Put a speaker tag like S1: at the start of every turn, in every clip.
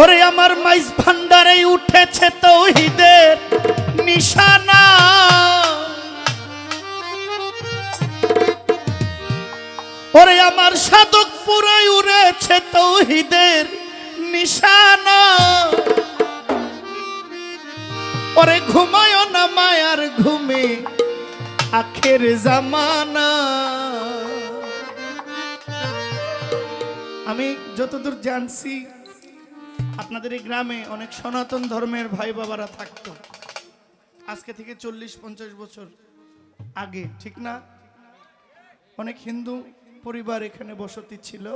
S1: ওরে আমার মাইজ ভান্ডারে উঠেছে তৌহিদের নিশানা। ওরে আমার সাধক পুরে উড়েছে তৌহিদের নিশানা। ওরে ঘুমায় না মায়ার ঘুমে আখের জামানা। আমি যতদূর জানছি আপনাদের এই গ্রামে অনেক সনাতন ধর্মের ভাই বাবারা থাকতো। আজকে থেকে চল্লিশ, পঞ্চাশ বছর আগে, ঠিক না? অনেক হিন্দু পরিবার এখানে বসতি ছিল।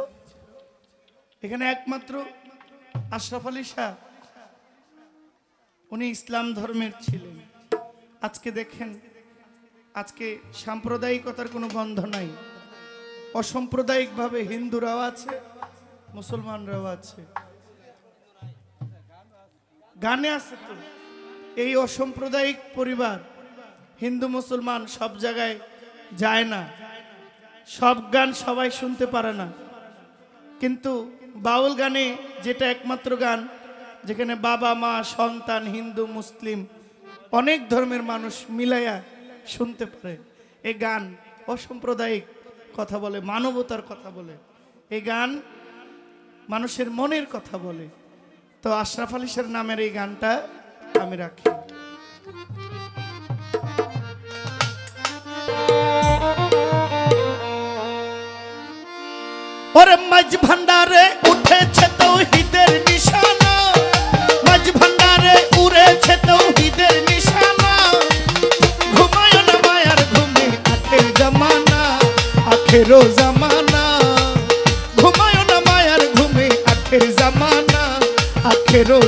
S1: এখানে একমাত্র আশরাফ আলী শাহ, উনি ইসলাম ধর্মের ছিলেন। আজকে দেখেন, আজকে সাম্প্রদায়িকতার কোনো বন্ধ নাই। অসাম্প্রদায়িকভাবে হিন্দুরাও আছে, মুসলমানরাও আছে। গানে আছে তো। এই অসাম্প্রদায়িক পরিবার, হিন্দু, মুসলমান, সব জায়গায় যায় না। সব গান সবাই শুনতে পারে না। কিন্তু বাউল গানে যেটা একমাত্র গান, যেখানে বাবা, মা, সন্তান, হিন্দু, মুসলিম, অনেক ধর্মের মানুষ মিলাইয়া শুনতে পারে। এই গান অসাম্প্রদায়িক কথা বলে, মানবতার কথা বলে। এই গান মানুষের মনের কথা বলে। তো আশরাফ আলী স্যার নামের এই গানটা আমি রাখি। ওরে মাঝ ভান্ডারে উঠেছে তৌহিদের নিশানা। মাঝ ভান্ডারে উড়েছে তৌহিদের নিশানা। ঘুমায় না মায়ার ঘুমে আখের জামানা। আখেরো জামানা আখেরো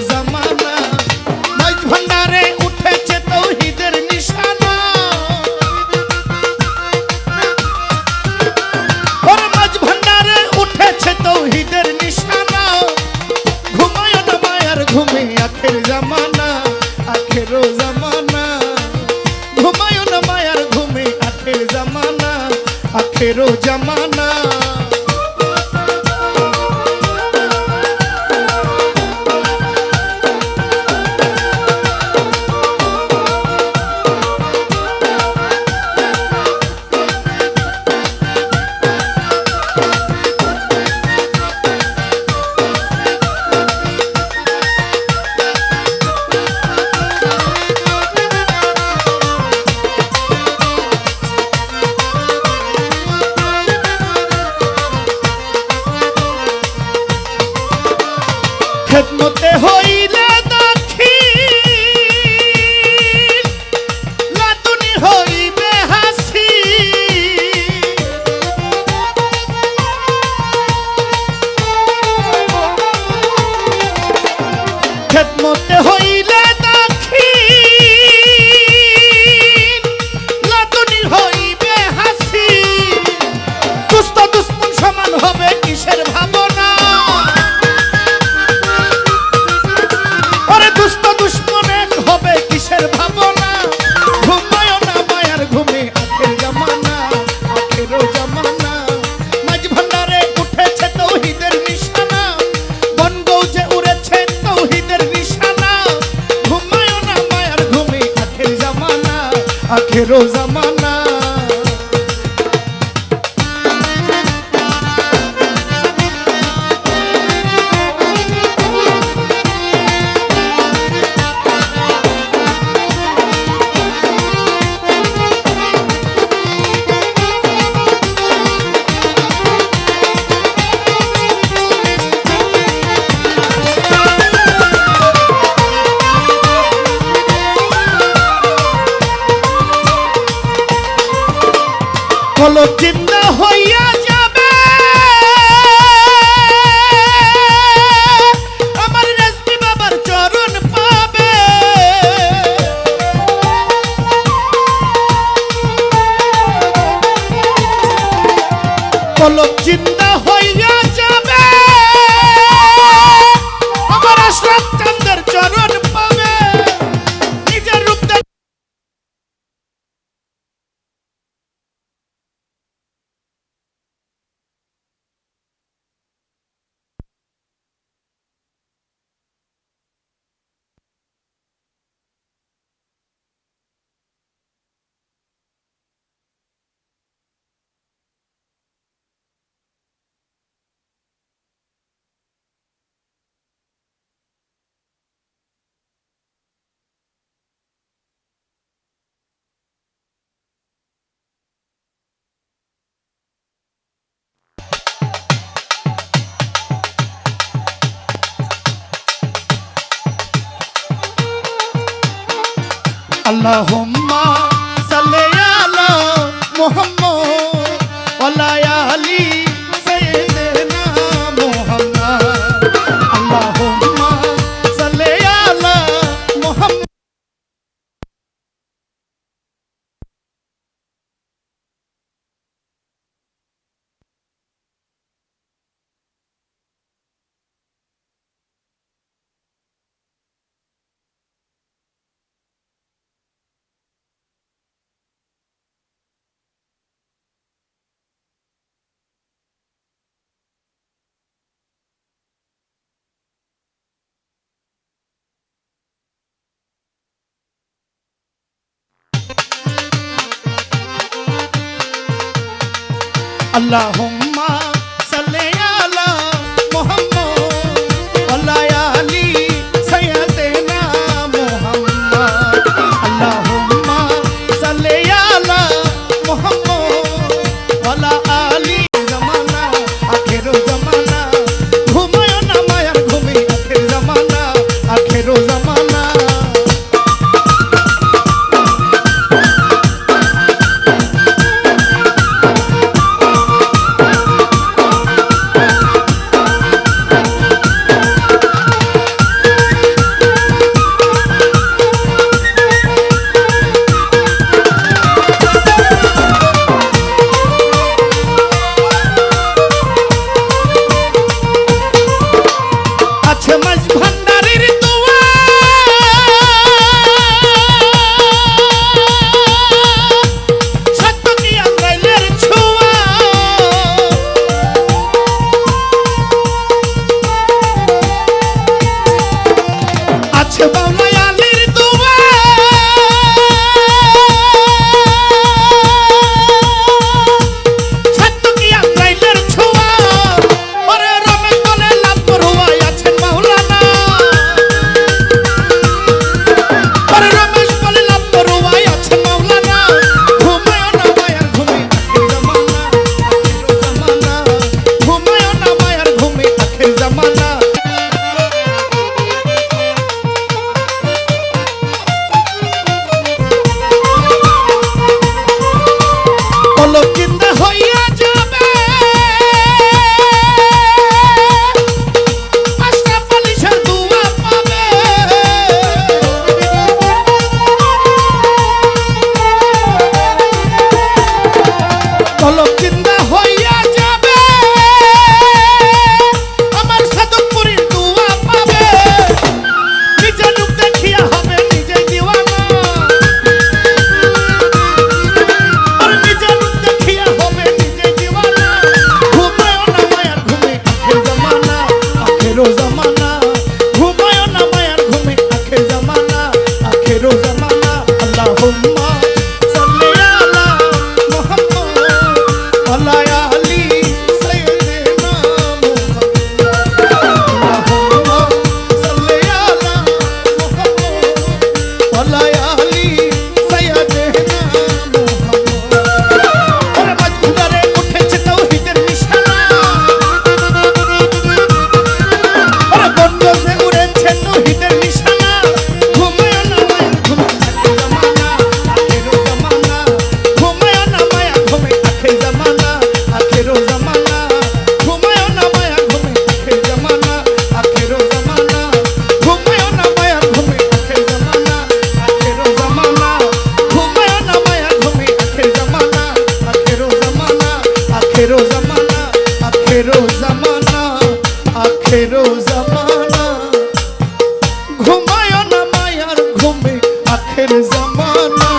S1: কলম চিন্তা হইয়া যাবে। আমার রেসমি বাবার চরণ পাবে। কলম জিন্দা আল্লাহুম্মা সাল্লি আলা মুহাম্মদ ওয়া আলী Allahu আছে বাউলায় জামানা। ঘুমায় না মায়ার ঘুমে আখের জামানা।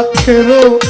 S1: আখেরও